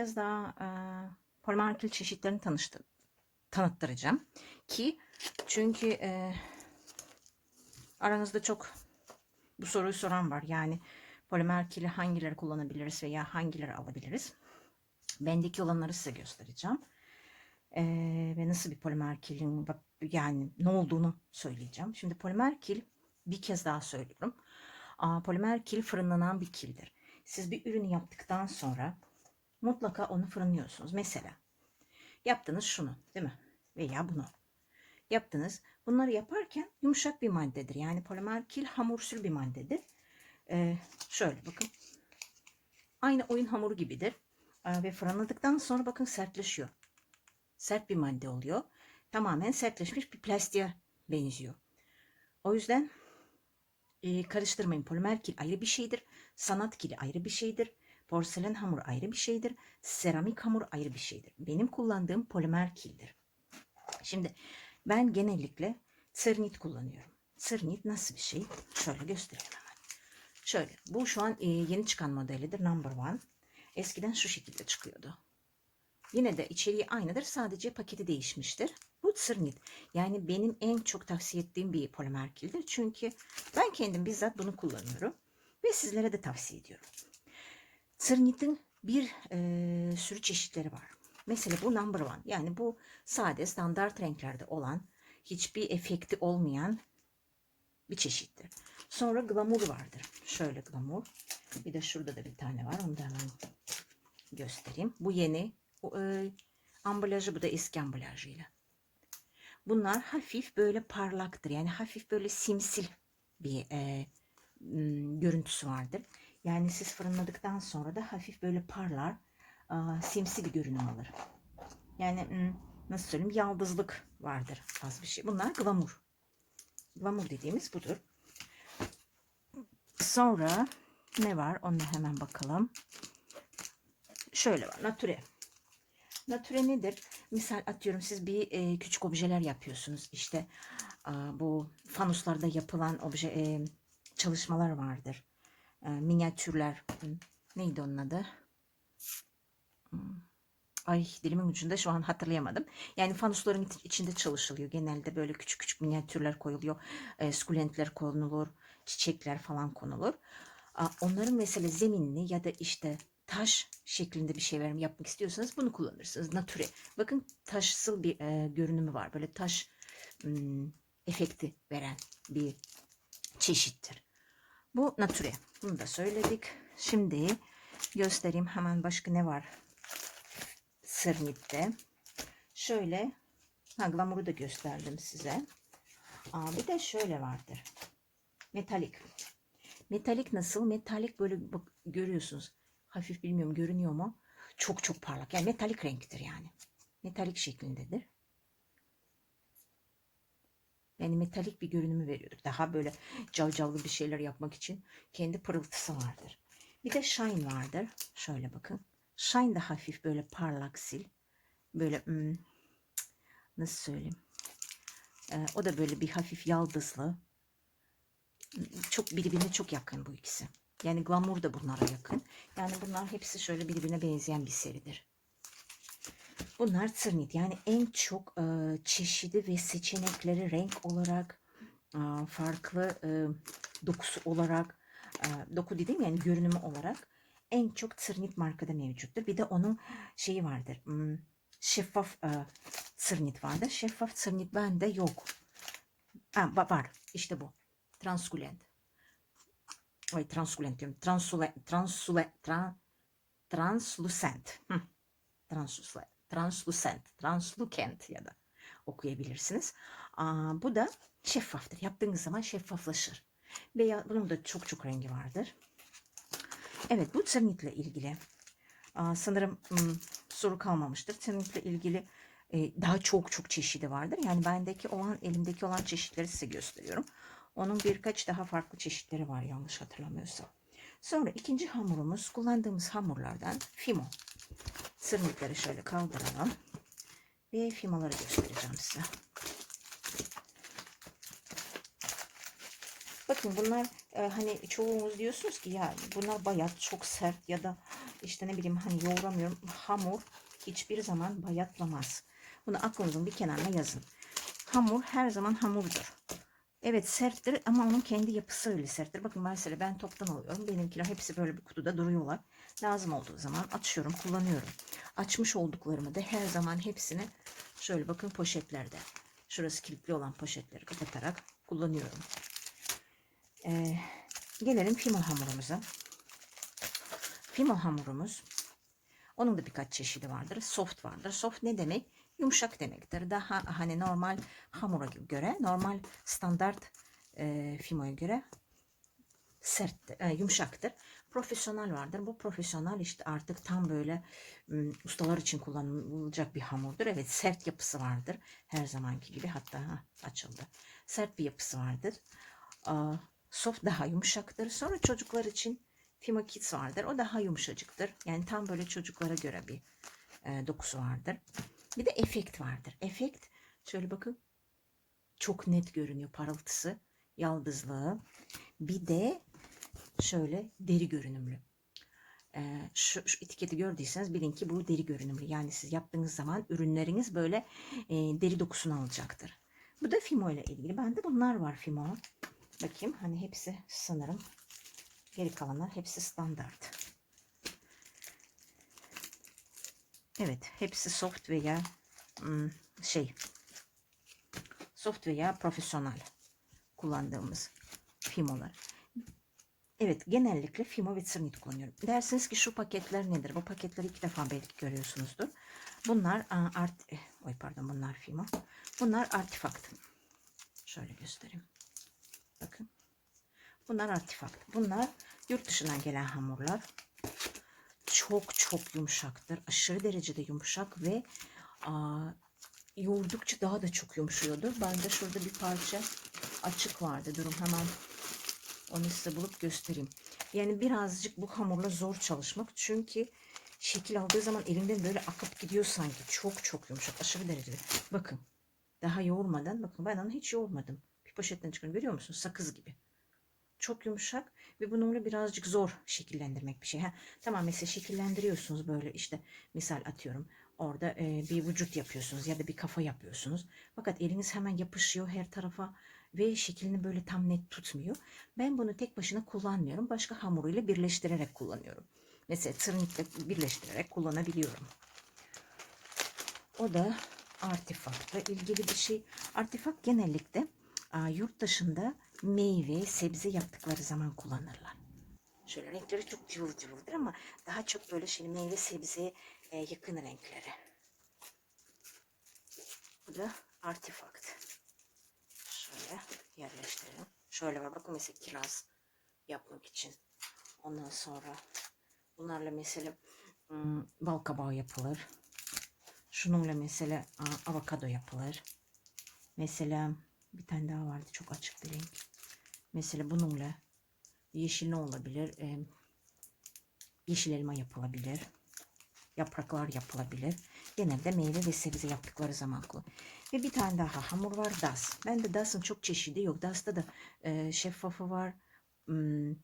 Kez daha e, kil çeşitlerini tanıştı, tanıttıracağım. Ki çünkü e, aranızda çok bu soruyu soran var. Yani polimer kili hangileri kullanabiliriz veya hangileri alabiliriz? Bendeki olanları size göstereceğim. E, ve nasıl bir polimer kilin yani ne olduğunu söyleyeceğim. Şimdi polimer kil bir kez daha söylüyorum. Aa, polimer kil fırınlanan bir kildir. Siz bir ürünü yaptıktan sonra mutlaka onu fırınlıyorsunuz. Mesela yaptınız şunu değil mi? Veya bunu. Yaptınız. Bunları yaparken yumuşak bir maddedir. Yani polimer kil hamursül bir maddedir. Ee, şöyle bakın. Aynı oyun hamuru gibidir. Ee, ve fırınladıktan sonra bakın sertleşiyor. Sert bir madde oluyor. Tamamen sertleşmiş bir plastiğe benziyor. O yüzden e, karıştırmayın. Polimer kil ayrı bir şeydir. Sanat kili ayrı bir şeydir. Porselen hamur ayrı bir şeydir. Seramik hamur ayrı bir şeydir. Benim kullandığım polimer kildir. Şimdi ben genellikle sırnit kullanıyorum. Sırnit nasıl bir şey? Şöyle göstereyim hemen. Şöyle. Bu şu an e, yeni çıkan modelidir. Number one. Eskiden şu şekilde çıkıyordu. Yine de içeriği aynıdır. Sadece paketi değişmiştir. Bu sırnit. Yani benim en çok tavsiye ettiğim bir polimer kildir. Çünkü ben kendim bizzat bunu kullanıyorum. Ve sizlere de tavsiye ediyorum. Sırnitin bir e, sürü çeşitleri var. Mesela bu number one. Yani bu sade standart renklerde olan hiçbir efekti olmayan bir çeşittir. Sonra glamour vardır. Şöyle glamour. Bir de şurada da bir tane var. Onu da hemen göstereyim. Bu yeni. Bu, e, ambalajı bu da eski ambalajıyla. Bunlar hafif böyle parlaktır. Yani hafif böyle simsil bir e, görüntüsü vardır. Yani siz fırınladıktan sonra da hafif böyle parlar, simsi bir görünüm alır. Yani nasıl söyleyeyim yaldızlık vardır az bir şey. Bunlar glamour. Glamour dediğimiz budur. Sonra ne var? Ona hemen bakalım. Şöyle var. Nature. Nature nedir? Misal atıyorum siz bir e, küçük objeler yapıyorsunuz. İşte a, bu fanuslarda yapılan obje e, çalışmalar vardır. E, minyatürler. Neydi onun adı? Hmm. Ay dilimin ucunda şu an hatırlayamadım. Yani fanusların iç- içinde çalışılıyor. Genelde böyle küçük küçük minyatürler koyuluyor. E, sukulentler konulur. Çiçekler falan konulur. A, Onların mesela zeminini ya da işte taş şeklinde bir şey verim yapmak istiyorsanız bunu kullanırsınız. Nature. Bakın taşsıl bir e, görünümü var. Böyle taş hmm, efekti veren bir çeşittir. Bu nature. Bunu da söyledik. Şimdi göstereyim hemen başka ne var Sırnit'te. Şöyle ha, glamour'u da gösterdim size. Aa, bir de şöyle vardır. Metalik. Metalik nasıl? Metalik böyle bak, görüyorsunuz. Hafif bilmiyorum görünüyor mu? Çok çok parlak. Yani metalik renktir yani. Metalik şeklindedir. Yani metalik bir görünümü veriyordur. Daha böyle cavcavlı bir şeyler yapmak için kendi pırıltısı vardır. Bir de shine vardır. Şöyle bakın. Shine da hafif böyle parlak sil. Böyle hmm, nasıl söyleyeyim? Ee, o da böyle bir hafif yaldızlı. Çok birbirine çok yakın bu ikisi. Yani glamour da bunlara yakın. Yani bunlar hepsi şöyle birbirine benzeyen bir seridir. Bunlar Sırnit. Yani en çok e, çeşidi ve seçenekleri renk olarak e, farklı e, dokusu olarak e, doku dediğim yani görünümü olarak en çok Sırnit markada mevcuttur. Bir de onun şeyi vardır. hmm, şeffaf e, Sırnit vardır. Şeffaf Sırnit bende yok. Ha, va- var. İşte bu. Transkulent. Ay transkulent diyorum. Transule, transule, tran, translucent. Hı. Translucent. Translucent. Translucent ya da okuyabilirsiniz. Aa, bu da şeffaftır. Yaptığınız zaman şeffaflaşır. Veya bunun da çok çok rengi vardır. Evet bu Tırnit'le ilgili. Aa, sanırım hmm, soru kalmamıştır. Tırnit'le ilgili e, daha çok çok çeşidi vardır. Yani bendeki olan elimdeki olan çeşitleri size gösteriyorum. Onun birkaç daha farklı çeşitleri var yanlış hatırlamıyorsam. Sonra ikinci hamurumuz kullandığımız hamurlardan fimo. Sırnıkları şöyle kaldıralım. Ve fimoları göstereceğim size. Bakın bunlar e, hani çoğunuz diyorsunuz ki ya bunlar bayat çok sert ya da işte ne bileyim hani yoğuramıyorum. Hamur hiçbir zaman bayatlamaz. Bunu aklınızın bir kenarına yazın. Hamur her zaman hamurdur. Evet serttir ama onun kendi yapısı öyle serttir. Bakın mesela ben toptan alıyorum. Benimkiler hepsi böyle bir kutuda duruyorlar. Lazım olduğu zaman açıyorum, kullanıyorum. Açmış olduklarımı da her zaman hepsini şöyle bakın poşetlerde. Şurası kilitli olan poşetleri kapatarak kullanıyorum. Ee, gelelim fimo hamurumuza. Fimo hamurumuz onun da birkaç çeşidi vardır. Soft vardır. Soft ne demek? Yumuşak demektir. Daha hani normal hamura göre, normal standart e, fimoya göre sert, e, yumuşaktır. Profesyonel vardır. Bu profesyonel işte artık tam böyle m, ustalar için kullanılacak bir hamurdur. Evet sert yapısı vardır. Her zamanki gibi hatta ha, açıldı. Sert bir yapısı vardır. Aa, soft daha yumuşaktır. Sonra çocuklar için Fimo Kids vardır. O daha yumuşacıktır. Yani tam böyle çocuklara göre bir e, dokusu vardır. Bir de efekt vardır. Efekt şöyle bakın çok net görünüyor parıltısı, yaldızlığı. Bir de şöyle deri görünümlü. Ee, şu, şu etiketi gördüyseniz bilin ki bu deri görünümlü. Yani siz yaptığınız zaman ürünleriniz böyle e, deri dokusunu alacaktır. Bu da Fimo ile ilgili. Bende bunlar var Fimo. Bakayım hani hepsi sanırım. Geri kalanlar hepsi standart. Evet hepsi soft veya şey soft veya profesyonel kullandığımız Fimo'lar. Evet genellikle Fimo ve Sırnit kullanıyorum. Dersiniz ki şu paketler nedir? Bu paketleri ilk defa belki görüyorsunuzdur. Bunlar art, eh, oy pardon bunlar Fimo. Bunlar artifakt. Şöyle göstereyim. Bakın. Bunlar artifakt. Bunlar yurt dışından gelen hamurlar. Çok çok yumuşaktır. Aşırı derecede yumuşak ve aa, yoğurdukça daha da çok yumuşuyordu. Ben de şurada bir parça açık vardı. Durun hemen onu size bulup göstereyim. Yani birazcık bu hamurla zor çalışmak. Çünkü şekil aldığı zaman elimden böyle akıp gidiyor sanki. Çok çok yumuşak. Aşırı derecede. Bakın. Daha yoğurmadan. Bakın ben onu hiç yoğurmadım. Bir poşetten çıkın görüyor musunuz? Sakız gibi. Çok yumuşak ve bununla birazcık zor şekillendirmek bir şey. Ha, tamam mesela şekillendiriyorsunuz böyle işte misal atıyorum orada e, bir vücut yapıyorsunuz ya da bir kafa yapıyorsunuz. Fakat eliniz hemen yapışıyor her tarafa ve şeklini böyle tam net tutmuyor. Ben bunu tek başına kullanmıyorum. Başka hamuruyla birleştirerek kullanıyorum. Mesela tırnikle birleştirerek kullanabiliyorum. O da artifakla ilgili bir şey. Artifak genellikle a, yurt dışında meyve, sebze yaptıkları zaman kullanırlar. Şöyle renkleri çok cıvıl cıvıldır ama daha çok böyle şey meyve sebzeye e, yakın renkleri. Bu da artifakt. Şöyle yerleştirelim. Şöyle var bakın mesela kiraz yapmak için. Ondan sonra bunlarla mesela ım, bal kabağı yapılır. Şununla mesela avokado yapılır. Mesela bir tane daha vardı çok açık bir renk. Mesela bununla yeşil ne olabilir? Ee, yeşil elma yapılabilir. Yapraklar yapılabilir. Genelde meyve ve sebze yaptıkları zaman kullan. Ve bir tane daha hamur var das. Ben de das'ın çok çeşidi yok. Das'ta da e, şeffafı var. Hmm,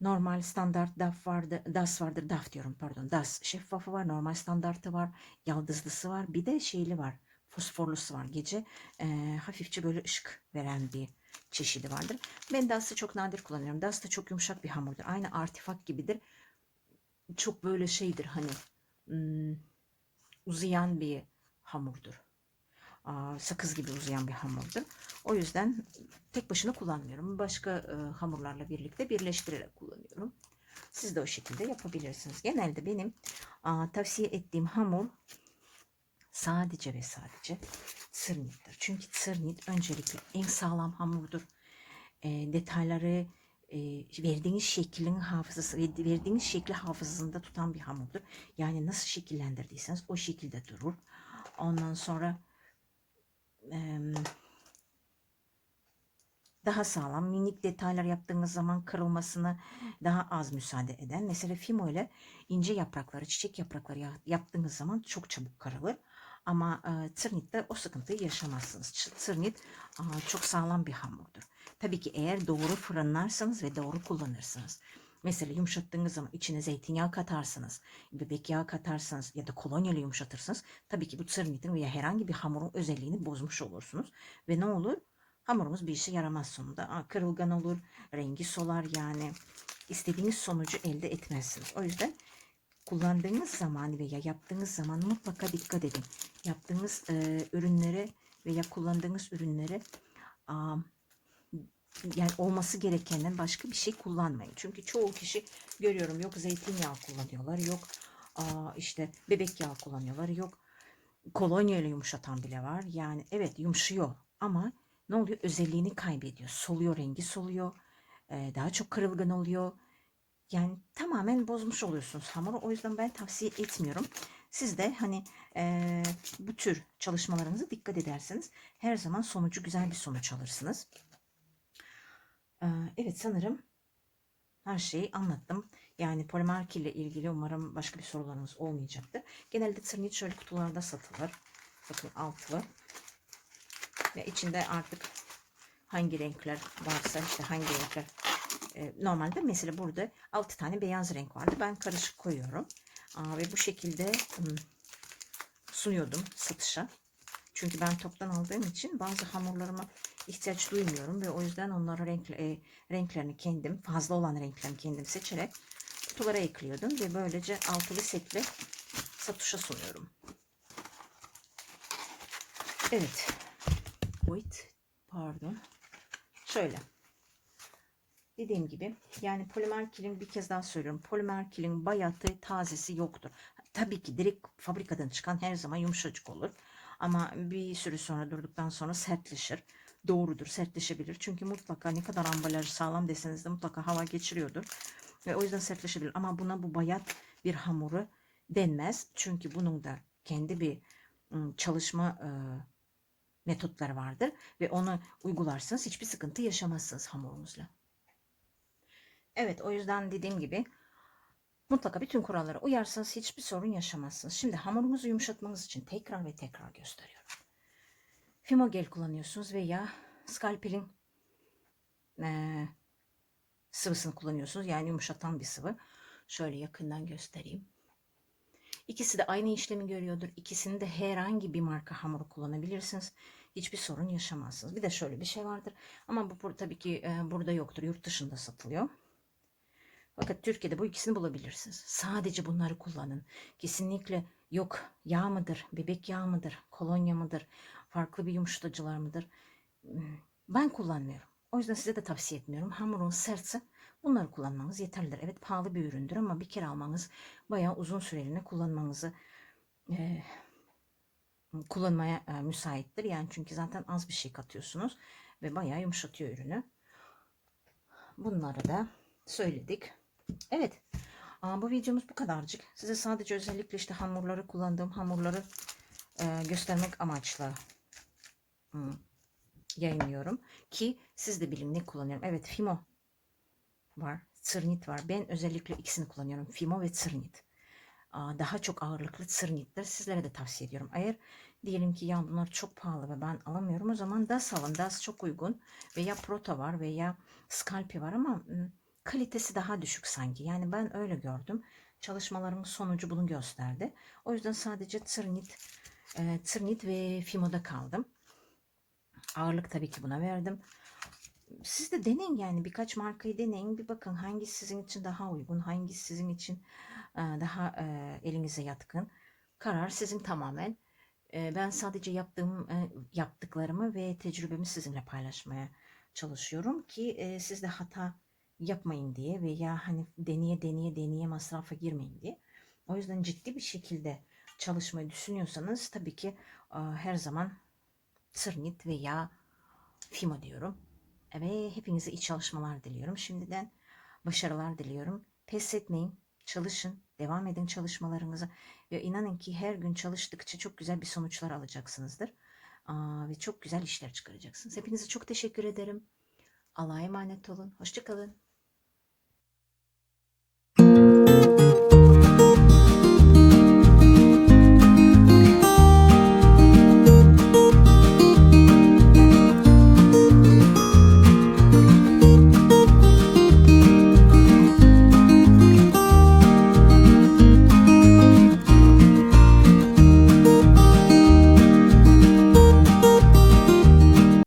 normal standart daf vardı, das vardır, daf diyorum pardon, das şeffafı var, normal standartı var, yaldızlısı var, bir de şeyli var, fosforlusu var. Gece e, hafifçe böyle ışık veren bir çeşidi vardır. Ben DAS'ı çok nadir kullanıyorum. DAS da çok yumuşak bir hamurdur. Aynı artifak gibidir. Çok böyle şeydir hani hmm, uzayan bir hamurdur. Sakız gibi uzayan bir hamurdur. O yüzden tek başına kullanmıyorum. Başka e, hamurlarla birlikte birleştirerek kullanıyorum. Siz de o şekilde yapabilirsiniz. Genelde benim tavsiye ettiğim hamur sadece ve sadece sırnittir. Çünkü sırnit öncelikle en sağlam hamurdur. E, detayları e, verdiğiniz şeklin hafızası, verdiğiniz şekli hafızasında tutan bir hamurdur. Yani nasıl şekillendirdiyseniz o şekilde durur. Ondan sonra e, daha sağlam minik detaylar yaptığınız zaman kırılmasını daha az müsaade eden. Mesela fimo ile ince yaprakları, çiçek yaprakları yaptığınız zaman çok çabuk kırılır. Ama e, tırnitte o sıkıntıyı yaşamazsınız. Tırnit e, çok sağlam bir hamurdur. Tabii ki eğer doğru fırınlarsanız ve doğru kullanırsanız. Mesela yumuşattığınız zaman içine zeytinyağı katarsınız, bebek yağı katarsanız ya da kolonya ile yumuşatırsınız. Tabii ki bu tırnitin veya herhangi bir hamurun özelliğini bozmuş olursunuz. Ve ne olur? Hamurumuz bir işe yaramaz sonunda. Aa, Kırılgan olur, rengi solar yani. istediğiniz sonucu elde etmezsiniz. O yüzden kullandığınız zaman veya yaptığınız zaman mutlaka dikkat edin. Yaptığınız e, ürünlere veya kullandığınız ürünlere aa, yani olması gerekenden başka bir şey kullanmayın. Çünkü çoğu kişi görüyorum yok zeytinyağı kullanıyorlar, yok aa, işte bebek yağı kullanıyorlar, yok kolonya ile yumuşatan bile var. Yani evet yumuşuyor ama ne oluyor? Özelliğini kaybediyor. Soluyor, rengi soluyor. e, daha çok kırılgan oluyor. Yani tamamen bozmuş oluyorsunuz hamuru. O yüzden ben tavsiye etmiyorum. Siz de hani e, bu tür çalışmalarınıza dikkat ederseniz her zaman sonucu güzel bir sonuç alırsınız. Ee, Evet sanırım her şeyi anlattım. Yani polimer ile ilgili umarım başka bir sorularınız olmayacaktır. Genelde tırnit şöyle kutularda satılır. Bakın altı. Ve içinde artık hangi renkler varsa işte hangi renkler e, normalde mesela burada 6 tane beyaz renk vardı. Ben karışık koyuyorum. Aa, ve bu şekilde hmm, sunuyordum satışa. Çünkü ben toptan aldığım için bazı hamurlarıma ihtiyaç duymuyorum ve o yüzden onları renk, e, renklerini kendim, fazla olan renklerini kendim seçerek kutulara ekliyordum ve böylece altılı setli satışa sunuyorum. Evet. Wait, pardon. Şöyle. Dediğim gibi yani polimer kilin bir kez daha söylüyorum. Polimer kilin bayatı tazesi yoktur. Tabii ki direkt fabrikadan çıkan her zaman yumuşacık olur. Ama bir süre sonra durduktan sonra sertleşir. Doğrudur sertleşebilir. Çünkü mutlaka ne kadar ambalaj sağlam deseniz de mutlaka hava geçiriyordur. Ve o yüzden sertleşebilir. Ama buna bu bayat bir hamuru denmez. Çünkü bunun da kendi bir çalışma metotları vardır. Ve onu uygularsanız hiçbir sıkıntı yaşamazsınız hamurunuzla. Evet o yüzden dediğim gibi mutlaka bütün kurallara uyarsanız hiçbir sorun yaşamazsınız. Şimdi hamurunuzu yumuşatmanız için tekrar ve tekrar gösteriyorum. Fimogel kullanıyorsunuz veya skalpelin eee, sıvısını kullanıyorsunuz. Yani yumuşatan bir sıvı. Şöyle yakından göstereyim. İkisi de aynı işlemi görüyordur. İkisini de herhangi bir marka hamuru kullanabilirsiniz. Hiçbir sorun yaşamazsınız. Bir de şöyle bir şey vardır. Ama bu tabii ki e, burada yoktur. Yurt dışında satılıyor. Fakat Türkiye'de bu ikisini bulabilirsiniz. Sadece bunları kullanın. Kesinlikle yok yağ mıdır, bebek yağı mıdır, kolonya mıdır, farklı bir yumuşatıcılar mıdır? Hmm, Ben kullanmıyorum. O yüzden size de tavsiye etmiyorum. Hamurun sertse bunları kullanmanız yeterlidir. Evet pahalı bir üründür ama bir kere almanız bayağı uzun süreliğine kullanmanızı e, kullanmaya e, müsaittir. Yani çünkü zaten az bir şey katıyorsunuz ve bayağı yumuşatıyor ürünü. Bunları da söyledik. Evet. Aa, bu videomuz bu kadarcık. Size sadece özellikle işte hamurları kullandığım hamurları e, göstermek amaçlı hmm, yayınlıyorum. Ki siz de bilin ne kullanıyorum. Evet Fimo var. Tsırnit var. Ben özellikle ikisini kullanıyorum. Fimo ve Tsırnit. Aa, Daha çok ağırlıklı Tsırnitler sizlere de tavsiye ediyorum. Eğer diyelim ki ya bunlar çok pahalı ve ben alamıyorum o zaman DAS alın. DAS çok uygun. Veya Proto var veya Scalpi var ama hmm, kalitesi daha düşük sanki. Yani ben öyle gördüm. Çalışmalarımın sonucu bunu gösterdi. O yüzden sadece Tsırnit, e, Tsırnit ve Fimo'da kaldım. Ağırlık tabii ki buna verdim. Siz de deneyin yani birkaç markayı deneyin. Bir bakın hangisi sizin için daha uygun, hangisi sizin için e, daha e, elinize yatkın. Karar sizin tamamen. E, Ben sadece yaptığım e, yaptıklarımı ve tecrübemi sizinle paylaşmaya çalışıyorum ki e, siz de hata yapmayın diye veya hani deneye deneye deneye masrafa girmeyin diye. O yüzden ciddi bir şekilde çalışmayı düşünüyorsanız tabii ki e, her zaman Sırnit veya Fimo diyorum. Ve hepinize iyi çalışmalar diliyorum. Şimdiden başarılar diliyorum. Pes etmeyin, çalışın, devam edin çalışmalarınıza. Ve inanın ki her gün çalıştıkça çok güzel bir sonuçlar alacaksınızdır. Aa, ve çok güzel işler çıkaracaksınız. Hepinize çok teşekkür ederim. Allah'a emanet olun. Hoşçakalın.